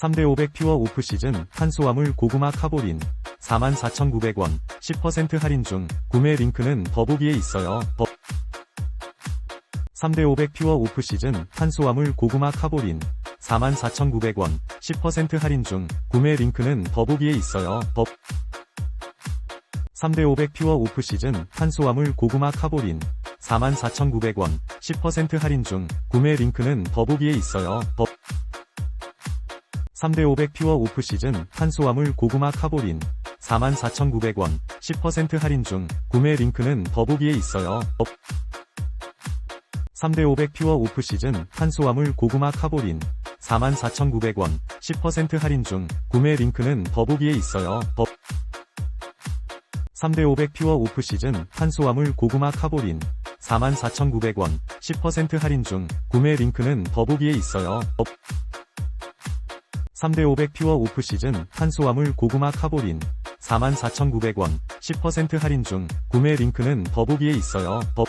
3대500 퓨어 오프 시즌 탄수화물 고구마 카보린 44,900원 10% 할인 중 구매 링크는 더보기에 있어요. 더 3대500 퓨어 오프 시즌 탄수화물 고구마 카보린 44,900원 10% 할인 중 구매 링크는 더보기에 있어요. 더 3대500 퓨어 오프 시즌 탄수화물 고구마 카보린 44,900원 10% 할인 중 구매 링크는 더보기에 있어요. 더 3대500 퓨어 오프 시즌 탄수화물 고구마 카보린 44,900원 10% 할인 중 구매 링크는 더보기에 있어요. 더 3대500 퓨어 오프 시즌 탄수화물 고구마 카보린 44,900원 10% 할인 중 구매 링크는 더보기에 있어요. 더 3대500 퓨어 오프 시즌 탄수화물 고구마 카보린 44,900원 10% 할인 중 구매 링크는 더보기에 있어요. 더 3대500 퓨어 오프 시즌 탄수화물 고구마 카보린 44,900원 10% 할인 중 구매 링크는 더보기에 있어요. 더